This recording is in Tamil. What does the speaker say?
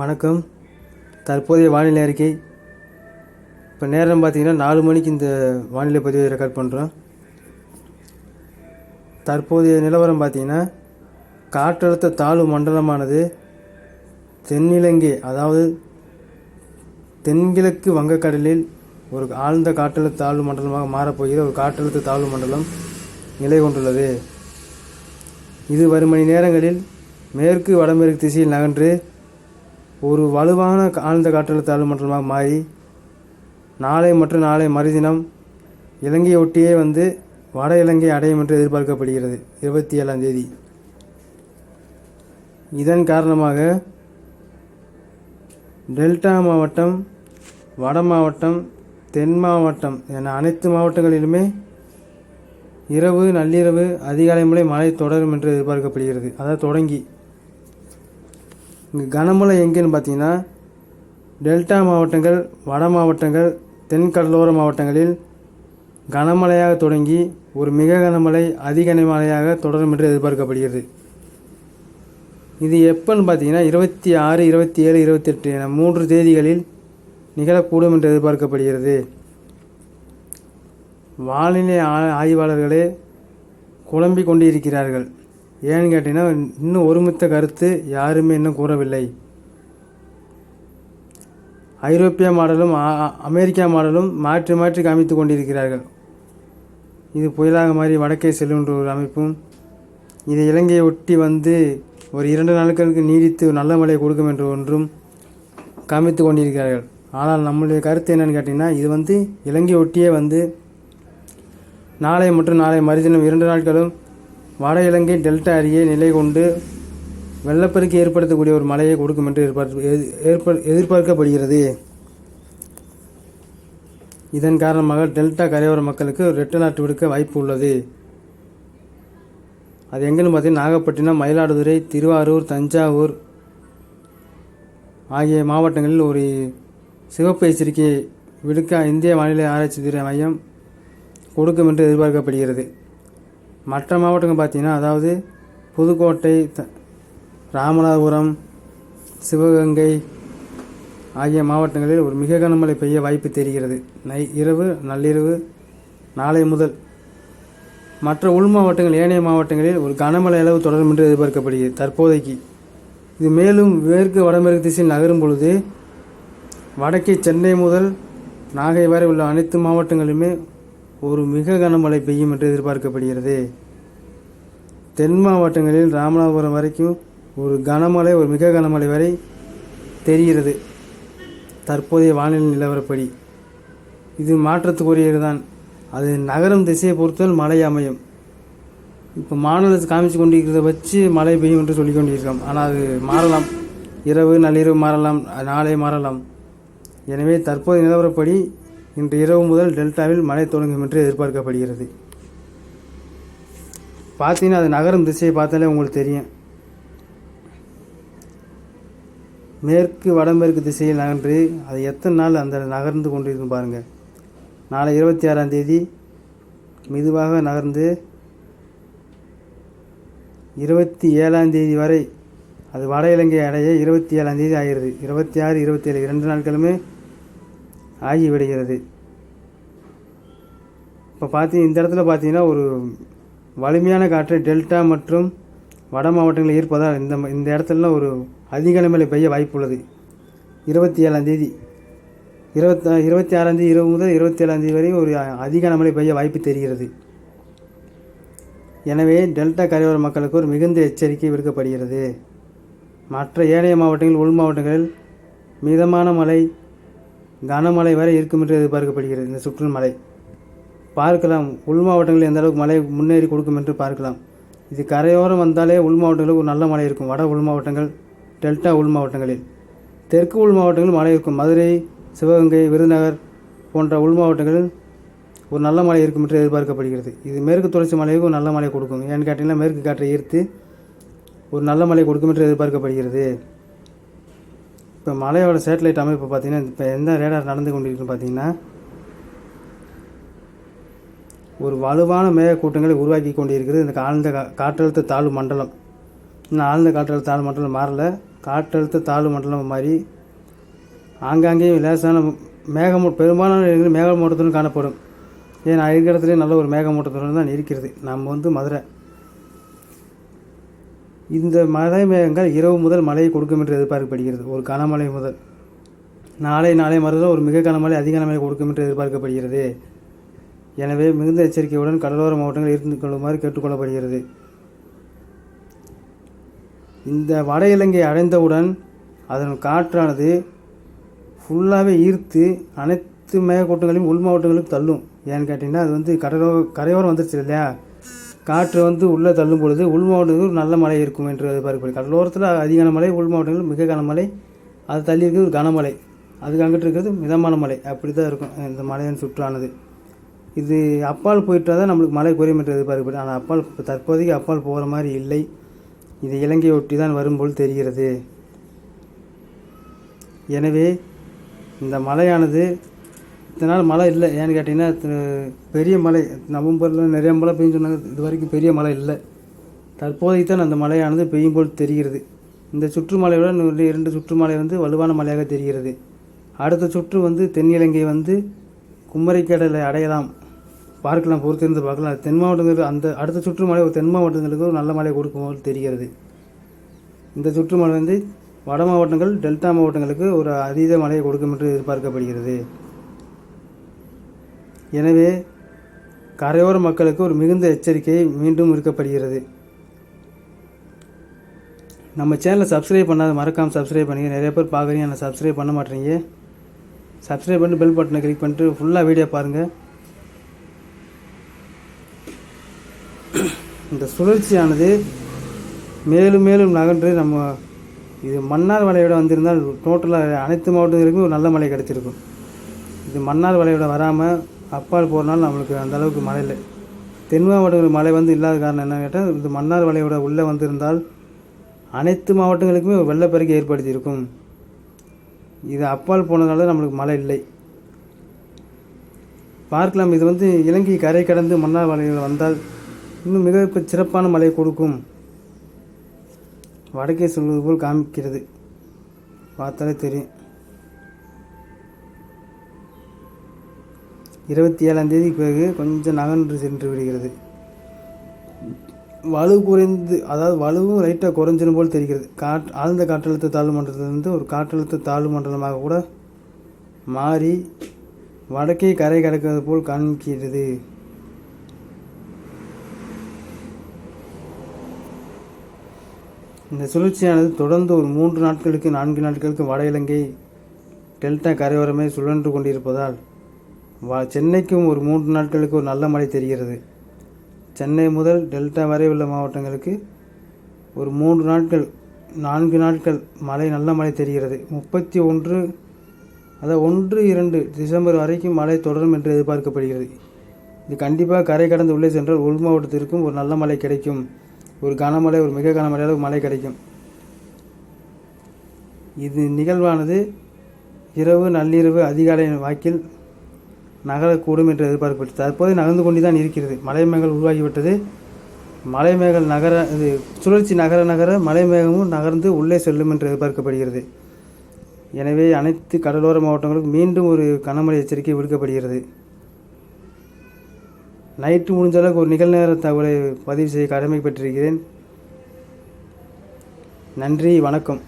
வணக்கம். தற்போதைய வானிலை அறிக்கை. இப்போ நேரம் பார்த்திங்கன்னா நாலு மணிக்கு இந்த வானிலை பதிவை ரெக்கார்ட் பண்ணுறோம் தற்போதைய நிலவரம் பார்த்தீங்கன்னா காற்றழுத்த தாழ்வு மண்டலமானது தென்னிலங்கை அதாவது தென்கிழக்கு வங்கக்கடலில் ஒரு ஆழ்ந்த காற்றழுத்த தாழ்வு மண்டலமாக மாறப்போகிற ஒரு காற்றழுத்த தாழ்வு மண்டலம் நிலை கொண்டுள்ளது. இது வரும் மணி நேரங்களில் மேற்கு வடமேற்கு திசையில் நகன்று ஒரு வலுவான ஆழ்ந்த காற்றழுத்த தாழ்வு மண்டலமாக மாறி நாளை மற்றும் நாளை மறுதினம் இலங்கையை ஒட்டியே வந்து வட இலங்கை அடையும் என்று எதிர்பார்க்கப்படுகிறது. இருபத்தி ஏழாம் தேதி. இதன் காரணமாக டெல்டா மாவட்டம் வட மாவட்டம் தென் மாவட்டம் என அனைத்து மாவட்டங்களிலுமே இரவு நள்ளிரவு அதிகாலை முறை மழை தொடரும் என்று எதிர்பார்க்கப்படுகிறது. அதாவது தொடங்கி இங்கே கனமழை எங்கேன்னு பார்த்தீங்கன்னா டெல்டா மாவட்டங்கள் வட மாவட்டங்கள் தென் கடலோர மாவட்டங்களில் கனமழையாக தொடங்கி ஒரு மிக கனமழை அதிக கனமழையாக தொடரும் என்று எதிர்பார்க்கப்படுகிறது. இது எப்போன்னு பார்த்தீங்கன்னா இருபத்தி ஆறு இருபத்தி ஏழு இருபத்தெட்டு என மூன்று தேதிகளில் நிகழக்கூடும் என்று எதிர்பார்க்கப்படுகிறது. வானிலை ஆய்வாளர்களே குழம்பிக் கொண்டிருக்கிறார்கள். ஏன்னு கேட்டிங்கன்னா இன்னும் ஒருமித்த கருத்து யாருமே இன்னும் கூறவில்லை. ஐரோப்பிய மாடலும் அமெரிக்கா மாடலும் மாற்றி மாற்றி காமித்து கொண்டிருக்கிறார்கள். இது புயலாக மாதிரி வடக்கே செல்லுன்ற ஒரு அமைப்பும் இது இலங்கையை ஒட்டி வந்து ஒரு இரண்டு நாட்களுக்கு நீடித்து நல்ல மழை கொடுக்கும் என்ற ஒன்றும் காமித்து கொண்டிருக்கிறார்கள். ஆனால் நம்முடைய கருத்து என்னன்னு கேட்டிங்கன்னா இது வந்து இலங்கை ஒட்டியே வந்து நாளை மற்றும் நாளை மறுதினம் இரண்டு நாட்களும் வட இலங்கை டெல்டா அருகே நிலை கொண்டு வெள்ளப்பெருக்கு ஏற்படுத்தக்கூடிய ஒரு மழையை கொடுக்கும் என்று எதிர்பார்ப்பு எதி- எதிர்பார்க்கப்படுகிறது. இதன் காரணமாக டெல்டா கரையோர மக்களுக்கு ரெட்ட நாட்டு விடுக்க வாய்ப்பு உள்ளது. அது எங்கேன்னு பார்த்தீங்கன்னா நாகப்பட்டினம் மயிலாடுதுறை திருவாரூர் தஞ்சாவூர் ஆகிய மாவட்டங்களில் ஒரு சிவப்பு எச்சரிக்கை விடுக்க இந்திய வானிலை ஆராய்ச்சி துறை மையம் கொடுக்கும் என்று எதிர்பார்க்கப்படுகிறது. மற்ற மாவட்டங்கள் பார்த்தீங்கன்னா அதாவது புதுக்கோட்டை த ராமநாதபுரம் சிவகங்கை ஆகிய மாவட்டங்களில் ஒரு மிக கனமழை பெய்ய வாய்ப்பு தெரிகிறது. நை இரவு நள்ளிரவு நாளை முதல். மற்ற உள் மாவட்டங்கள் ஏனைய மாவட்டங்களில் ஒரு கனமழை அளவு தொடரும் என்று எதிர்பார்க்கப்படுகிறது. தற்போதைக்கு இது மேலும் மேற்கு வடமேற்கு திசையில் நகரும் பொழுது வடக்கே சென்னை முதல் நாகை வரை உள்ள அனைத்து மாவட்டங்களிலுமே ஒரு மிக கனமழை பெய்யும் என்று எதிர்பார்க்கப்படுகிறது. தென் மாவட்டங்களில் ராமநாதபுரம் வரைக்கும் ஒரு கனமழை ஒரு மிக கனமழை வரை தெரிகிறது. தற்போதைய வானிலை நிலவரப்படி. இது மாற்றத்துக்குரியது தான் அது நகரம் திசையை பொறுத்தால் மழை அமையும். இப்போ மாநிலத்தை காமிச்சு கொண்டிருக்கிறத வச்சு மழை பெய்யும் என்று சொல்லி கொண்டிருக்கோம் ஆனால் அது மாறலாம். இரவு நள்ளிரவு மாறலாம் நாளை மாறலாம். எனவே தற்போதைய நிலவரப்படி இன்று இரவு முதல் டெல்டாவில் மழை தொடங்கும் என்று எதிர்பார்க்கப்படுகிறது. பார்த்தீங்கன்னா அது நகரும் திசையை பார்த்தாலே உங்களுக்கு தெரியும். மேற்கு வடமேற்கு திசையில் நகன்று அது எத்தனை நாள் அந்த நகர்ந்து கொண்டிருக்கும் பாருங்கள் நாளை இருபத்தி ஆறாம் தேதி மெதுவாக நகர்ந்து இருபத்தி ஏழாம் தேதி வரை அது வட இலங்கை அடைய இருபத்தி ஏழாம் தேதி ஆகிறது. இருபத்தி ஆறு இருபத்தி ஏழு இரண்டு நாட்களுமே ஆகிவிடுகிறது. இப்போ பார்த்தீங்க இந்த இடத்துல பார்த்தீங்கன்னா ஒரு வலிமையான காற்று டெல்டா மற்றும் வட மாவட்டங்களில் ஈர்ப்பதால் இந்த இந்த இடத்துலலாம் ஒரு அதிக மழை பெய்ய வாய்ப்புள்ளது. இருபத்தி ஏழாந்தேதி இருபத்தி இருபத்தி இருபது இரவு முதல் இருபத்தி ஏழாந்தேதி வரை ஒரு அதிக மழை பெய்ய வாய்ப்பு தெரிகிறது. எனவே டெல்டா கரையோர மக்களுக்கு ஒரு மிகுந்த எச்சரிக்கை விடுக்கப்படுகிறது. மற்ற ஏனைய மாவட்டங்கள் உள் மாவட்டங்களில் மிதமான மழை கனமழை வரை இருக்கும் என்று எதிர்பார்க்கப்படுகிறது. இந்த சுற்று மழை. பார்க்கலாம். உள் மாவட்டங்களில் எந்த அளவுக்கு மழை முன்னேறி கொடுக்கும் என்று பார்க்கலாம். இது கரையோரம் வந்தாலே உள் மாவட்டங்களுக்கு ஒரு நல்ல மழை இருக்கும். வட உள் மாவட்டங்கள் டெல்டா உள் மாவட்டங்களில். தெற்கு உள் மாவட்டங்களில் மழை இருக்கும். மதுரை சிவகங்கை விருதுநகர் போன்ற உள் மாவட்டங்களில் ஒரு நல்ல மழை இருக்கும் என்று எதிர்பார்க்கப்படுகிறது. இது மேற்கு தொடர்ச்சி மலைக்கு ஒரு நல்ல மழை கொடுக்கும். ஏன்னு கேட்டிங்கன்னா மேற்கு காற்றை ஈர்த்து ஒரு நல்ல மழை கொடுக்கும் என்று எதிர்பார்க்கப்படுகிறது. இப்போ மலையோட சேட்டலைட் அமைப்பு பார்த்தீங்கன்னா இப்போ எந்த ரேடார் நடந்து கொண்டிருக்குன்னு பார்த்தீங்கன்னா ஒரு வலுவான மேகக்கூட்டங்களை உருவாக்கி கொண்டிருக்கிறது. இந்த ஆழ்ந்த கா- காற்றழுத்த தாழ்வு மண்டலம். இன்னும் ஆழ்ந்த காற்றழுத்த தாழ்வு மண்டலம் மாறல. காற்றழுத்த தாழ்வு மண்டலம் மாதிரி ஆங்காங்கேயும் லேசான மேகமூ பெரும்பாலான இடங்களில் மேகமூட்டத்துடன் காணப்படும். ஏன் நான் நல்ல ஒரு மேகமூட்டத்துடன் தான் இருக்கிறது. நம்ம வந்து மதுரை இந்த மழை மேகங்கள் இரவு முதல் மழையை கொடுக்கும் என்று எதிர்பார்க்கப்படுகிறது. ஒரு கனமழை முதல். நாளை நாளை மறுநாள் ஒரு மிக கனமழை அதிக கனமழை கொடுக்கும் என்று எதிர்பார்க்கப்படுகிறது. எனவே மிகுந்த எச்சரிக்கையுடன் கடலோர மாவட்டங்கள் இருந்து கொள்ளுமாறு கேட்டுக்கொள்ளப்படுகிறது. இந்த வட இலங்கை அடைந்தவுடன் அதன் காற்றானது ஃபுல்லாகவே ஈர்த்து அனைத்து மேகக்கூட்டங்களையும் உள் மாவட்டங்களுக்கு தள்ளும். ஏன்னு கேட்டிங்கன்னா அது வந்து கடலோ கரையோரம் வந்துருச்சு இல்லையா? காற்று வந்து உள்ளே தள்ளும் பொழுது உள் மாவட்டங்களுக்கு நல்ல மழை இருக்கும் என்று எதிர்பார்க்கப்படுது கடலோரத்தில் அதிக மழை உள் மாவட்டங்களில் மிக கனமழை அது தள்ளி இருக்கிறது ஒரு கனமழை அதுக்கு அங்கிட்டு இருக்கிறது மிதமான மழை. அப்படி தான் இருக்கும் இந்த மலையின் சுற்றானது. இது அப்பால் போயிட்டால் தான் நம்மளுக்கு மழை குறையும் என்று எதிர்பார்க்கப்படுது ஆனால் அப்பால் இப்ப தற்போதைக்கு அப்பால் போகிற மாதிரி இல்லை. இது இலங்கையை ஒட்டி தான் வரும்போல் தெரிகிறது. எனவே இந்த மழையானது இத்தனை நாள் மழை இல்லை. ஏன்னு கேட்டிங்கன்னா பெரிய மழை நவம்பரில் நிறைய மழை பெய்யும் சொன்னாங்க. இது வரைக்கும் பெரிய மழை இல்லை. தற்போதைக்கு தான் அந்த மழையானது பெய்யும் போல் தெரிகிறது. இந்த சுற்றுமலையோட இரண்டு சுற்று மலை வந்து வலுவான மலையாக தெரிகிறது. அடுத்த சுற்று வந்து தென்னிலங்கை வந்து குமரிக்கடலை அடையலாம். பார்க்கலாம் பொறுத்திருந்து பார்க்கலாம். தென் மாவட்டங்களுக்கு அந்த அடுத்த சுற்று மலை தென் மாவட்டங்களுக்கு ஒரு நல்ல மழை கொடுக்கும் போல் தெரிகிறது. இந்த சுற்றுமலை வந்து வட மாவட்டங்கள் டெல்டா மாவட்டங்களுக்கு ஒரு அதீத மழையை கொடுக்கும் என்று எதிர்பார்க்கப்படுகிறது. எனவே கரையோர மக்களுக்கு ஒரு மிகுந்த எச்சரிக்கை மீண்டும் இருக்கப்படுகிறது நம்ம சேனலை சப்ஸ்கிரைப் பண்ணாத மறக்காமல் சப்ஸ்கிரைப் பண்ணுங்க நிறைய பேர் பார்க்குறீங்க ஆனால் சப்ஸ்கிரைப் பண்ண மாட்டேறீங்க சப்ஸ்கிரைப் பண்ணி பெல் பட்டனை கிளிக் பண்ணிட்டு ஃபுல்லாக வீடியோ பாருங்கள் இந்த சுழற்சியானது மேலும் மேலும் நகன்று நம்ம இது மன்னார் வளையோட வந்திருந்தால் டோட்டலாக அனைத்து மாவட்டங்களுக்கும் ஒரு நல்ல மழை கிடச்சிருக்கும். இது மன்னார் வளையோட வராமல் அப்பால் போகிறனால நம்மளுக்கு அந்தளவுக்கு மழை இல்லை. தென் மாவட்டங்களுக்கு மழை வந்து இல்லாத காரணம் என்ன கேட்டால் இது மன்னார் வளையோட உள்ளே வந்திருந்தால் அனைத்து மாவட்டங்களுக்குமே வெள்ளப்பெருக்கு ஏற்படுத்தியிருக்கும். இது அப்பால் போனதால நம்மளுக்கு மழை இல்லை. பார்க்கலாம். இது வந்து இலங்கை கரை கடந்து மன்னார் வளைவில் வந்தால் இன்னும் மிக சிறப்பான மழை கொடுக்கும். வடக்கே சொல்வது போல் காமிக்கிறது. பார்த்தாலே தெரியும். இருபத்தி ஏழாம் தேதி பிறகு கொஞ்சம் நகன்று சென்று விடுகிறது. வலு குறைந்து அதாவது வலுவும் லைட்டாக குறைஞ்சிடும் போல் தெரிகிறது. காட் ஆழ்ந்த காற்றழுத்த தாழ்வு மண்டலத்திலிருந்து ஒரு காற்றழுத்த தாழ்வு மண்டலமாக கூட மாறி வடக்கே கரை கடக்கிறது போல் காண்கிறது இந்த சுழற்சியானது தொடர்ந்து ஒரு மூன்று நாட்களுக்கு நான்கு நாட்களுக்கு வட இலங்கை டெல்டா கரையோரமே சுழன்று கொண்டிருப்பதால் வா சென்னைக்கும் ஒரு மூன்று நாட்களுக்கு ஒரு நல்ல மழை தெரிகிறது. சென்னை முதல் டெல்டா வரை உள்ள மாவட்டங்களுக்கு ஒரு மூன்று நாட்கள் நான்கு நாட்கள் மழை நல்ல மழை தெரிகிறது. முப்பத்தி ஒன்று அதாவது ஒன்று இரண்டு டிசம்பர் வரைக்கும் மழை தொடரும் என்று எதிர்பார்க்கப்படுகிறது. இது கண்டிப்பாக கரை கடந்து உள்ளே சென்றால் உள் மாவட்டத்திற்கும் ஒரு நல்ல மழை கிடைக்கும். ஒரு கனமழை ஒரு மிக கனமழை அளவு மழை கிடைக்கும். இது நிகழ்வானது இரவு நள்ளிரவு அதிகாலை வாக்கில் நகரக்கூடும் என்று எதிர்பார்க்கப்பட்டது. தற்போது நகர்ந்து கொண்டு தான் இருக்கிறது. மலைமேகல் உருவாகிவிட்டது. மலைமேகல் நகர இது சுழற்சி நகர நகர மலைமேகமும் நகர்ந்து உள்ளே செல்லும் என்று எதிர்பார்க்கப்படுகிறது. எனவே அனைத்து கடலோர மாவட்டங்களுக்கும் மீண்டும் ஒரு கனமழை எச்சரிக்கை விடுக்கப்படுகிறது. நைட்டு முடிஞ்ச அளவுக்கு ஒரு நிகழ்நேர தகவலை பதிவு செய்ய கடமைப்பட்டிருக்கிறேன். நன்றி வணக்கம்.